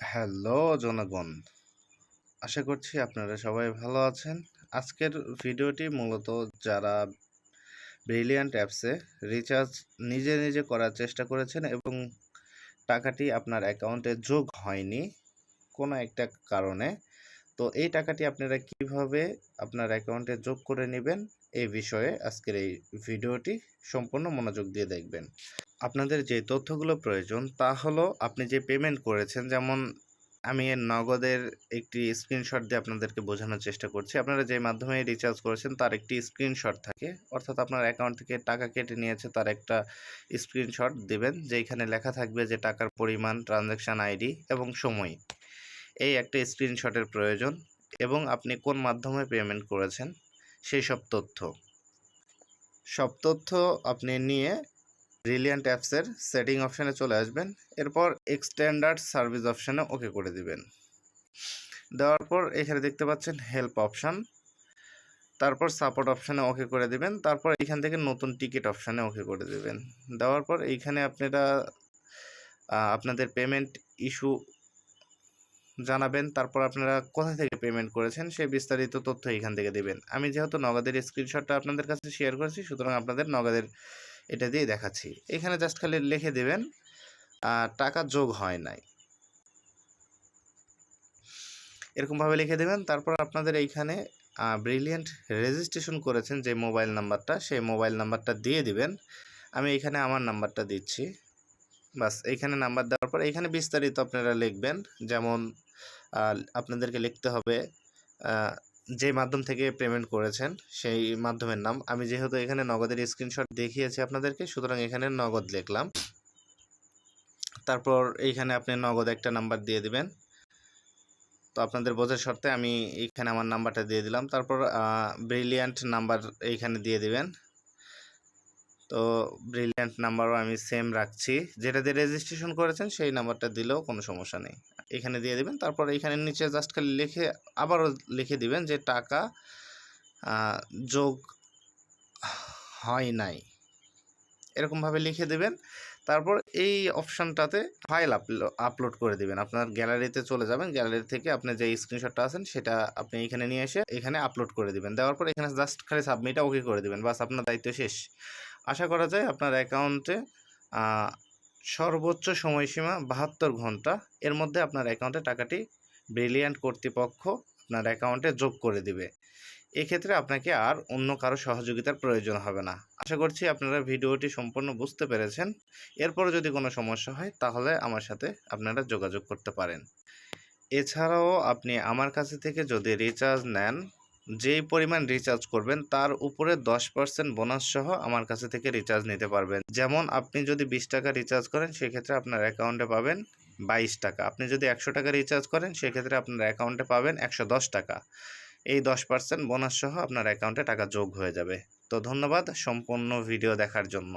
Hello জনগণ, আশা করছি আপনারা সবাই ভালো আছেন। আজকের ভিডিওটি মূলত যারা ব্রিলিয়ান্ট অ্যাপসে রিচার্জ নিজে নিজে করার চেষ্টা করেছেন এবং টাকাটি আপনার অ্যাকাউন্টে যোগ হয়নি কোনো একটা কারণে, তো এই টাকাটি আপনারা কীভাবে আপনার অ্যাকাউন্টে যোগ করে নেবেন এই বিষয়ে আজকের এই ভিডিওটি সম্পূর্ণ মনোযোগ দিয়ে দেখবেন। আপনাদের যে তথ্যগুলো প্রয়োজন তা হলো আপনি যে পেমেন্ট করেছেন, যেমন আমি এর নগদের একটি স্ক্রিনশট দিয়ে আপনাদেরকে বোঝানোর চেষ্টা করছি। আপনারা যে মাধ্যমে রিচার্জ করেছেন, তার একটি স্ক্রিনশট থাকে। অর্থাৎ আপনার অ্যাকাউন্ট থেকে টাকা কেটে নিয়েছে, তার একটা স্ক্রিনশট দেবেন যেখানে লেখা থাকবে যে টাকার পরিমাণ ট্রানজ্যাকশান আইডি এবং সময়। এই একটা স্ক্রিনশটের প্রয়োজন এবং আপনি কোন মাধ্যমে পেমেন্ট করেছেন, সেই সব তথ্য। সব তথ্য আপনি নিয়ে ব্রিলিয়ান্ট অ্যাপসের সেটিং অপশানে চলে আসবেন। এরপর এক্সটেন্ডার্ড সার্ভিস অপশানে ওকে করে দিবেন। দেওয়ার পর এখানে দেখতে পাচ্ছেন হেল্প অপশান তারপর সাপোর্ট অপশানে ওকে করে দিবেন। তারপর এখান থেকে নতুন টিকিট অপশানে ওকে করে দিবেন। দেওয়ার পর এইখানে আপনারা আপনাদের পেমেন্ট ইস্যু জানাবেন। তারপর আপনারা কোথা থেকে পেমেন্ট করেছেন সেই বিস্তারিত তথ্য এখান থেকে দেবেন। আমি যেহেতু নগদের স্ক্রিনশটটা আপনাদের কাছে শেয়ার করেছি, সুতরাং আপনাদের নগদের এটা দিয়ে দেখাচ্ছি। এখানে জাস্ট খালি লিখে দেবেন টাকা যোগ হয় নাই। এরকমভাবে লিখে দেবেন, তারপর আপনাদের এইখানে ব্রিলিয়েন্ট রেজিস্ট্রেশন করেছেন যে মোবাইল নাম্বারটা সেই মোবাইল নাম্বারটা দিয়ে দিবেন। আমি এখানে আমার নাম্বারটা দিচ্ছি। বাস এইখানে নাম্বার দেওয়ার পর এখানে বিস্তারিত আপনারা লিখবেন। যেমন আপনাদেরকে লিখতে হবে যে মাধ্যম থেকে পেমেন্ট করেছেন, সেই মাধ্যমের নাম। আমি যেহেতু এখানে নগদের স্ক্রিনশট দেখিয়েছি আপনাদেরকে, সুতরাং এখানে নগদ লিখলাম। তারপর এইখানে আপনি নগদ একটা নাম্বার দিয়ে দিবেন। তো আপনাদের বোঝার শর্তে আমি এইখানে আমার নাম্বারটা দিয়ে দিলাম। তারপর ব্রিলিয়ান্ট নাম্বার এইখানে দিয়ে দিবেন। তো ব্রিলিয়ান্ট নাম্বারও আমি সেম রাখছি। যেটা দিয়ে রেজিস্ট্রেশন করেছেন, সেই নাম্বারটা দিলেও কোনো সমস্যা নেই। এখানে দিয়ে দেবেন। তারপর এখানে নিচে জাস্ট খালি লিখে আবারও লিখে দিবেন যে টাকা যোগ হয় নাই। এরকমভাবে লিখে দেবেন। তারপর এই অপশানটাতে ফাইল আপলোড করে দিবেন। আপনার গ্যালারিতে চলে যাবেন। গ্যালারি থেকে আপনি যে স্ক্রিনশটটা আছেন সেটা আপনি এখানে নিয়ে এসে এখানে আপলোড করে দিবেন। দেওয়ার পর এখানে জাস্ট খালি সাবমিটটা ওকে করে দিবেন। বাস আপনার দায়িত্ব শেষ। আশা করা যায় আপনার অ্যাকাউন্টে সর্বোচ্চ সময়সীমা বাহাত্তর ঘণ্টা। এর মধ্যে আপনার অ্যাকাউন্টে টাকাটি ব্রিলিয়ান্ট কর্তৃপক্ষ আপনার অ্যাকাউন্টে যোগ করে দিবে। এক্ষেত্রে আপনাকে আর অন্য কারও সহযোগিতার প্রয়োজন হবে না। আশা করছি আপনারা ভিডিওটি সম্পূর্ণ বুঝতে পেরেছেন। এরপরে যদি কোনো সমস্যা হয়, তাহলে আমার সাথে আপনারা যোগাযোগ করতে পারেন। এছাড়াও আপনি আমার কাছে থেকে যদি রিচার্জ নেন যেই পরিমাণ রিচার্জ করবেন, তার উপরে দশ পার্সেন্ট বোনাস সহ আমার কাছে থেকে রিচার্জ নিতে পারবেন। যেমন আপনি যদি বিশ টাকা রিচার্জ করেন, সেক্ষেত্রে আপনার অ্যাকাউন্টে পাবেন বাইশ টাকা। আপনি যদি একশো টাকা রিচার্জ করেন, সেক্ষেত্রে আপনার অ্যাকাউন্টে পাবেন একশো দশ টাকা। এই দশ পার্সেন্ট বোনাস সহ আপনার অ্যাকাউন্টে টাকা যোগ হয়ে যাবে। তো ধন্যবাদ সম্পূর্ণ ভিডিও দেখার জন্য।